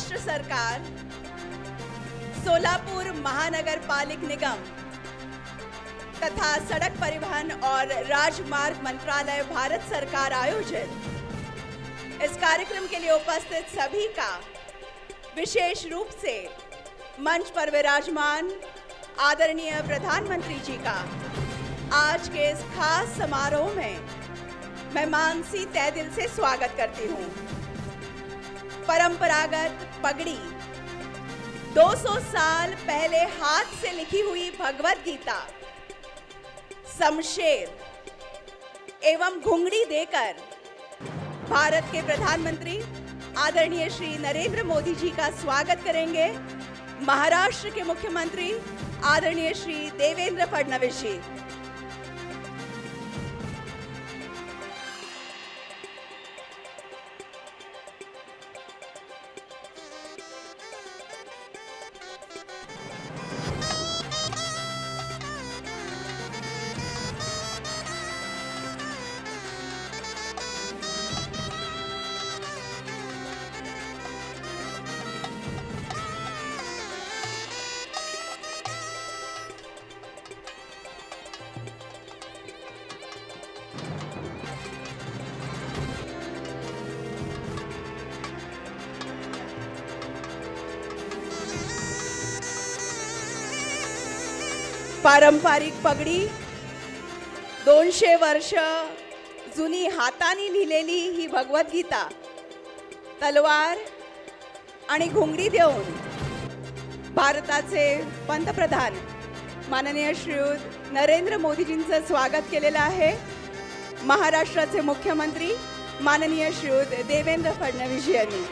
सरकार, सोलापुर महानगर पालिक निगम, तथा सड़क परिवहन और राजमार्ग मंत्रालय भारत सरकार आयोजित। इस कार्यक्रम के लिए उपस्थित सभी का विशेष रूप से मंच पर विराजमान आदरणीय प्रधानमंत्री जी का आज के इस खास समारोह में मैं मानसी तय दिल से स्वागत करती हूँ। परंपरागत पगड़ी। 200 साल पहले हाथ से लिखी हुई भगवत गीता। शमशेर एवं घुंगड़ी देकर भारत के प्रधानमंत्री आदरणीय श्री नरेंद्र मोदी जी का स्वागत करेंगे। महाराष्ट्र के मुख्यमंत्री आदरणीय श्री देवेंद्र फडणवीस जी। पारंपरिक पगडी. दोनशे वर्ष जुनी हाताने लिहिलेली ही भगवद्गीता. तलवार आणि घुंगडी देऊन भारताचे पंतप्रधान माननीय श्रीयुत नरेंद्र मोदीजींचं स्वागत केलेलं आहे. महाराष्ट्राचे मुख्यमंत्री माननीय श्रीयुत देवेंद्र फडणवीस यांनी.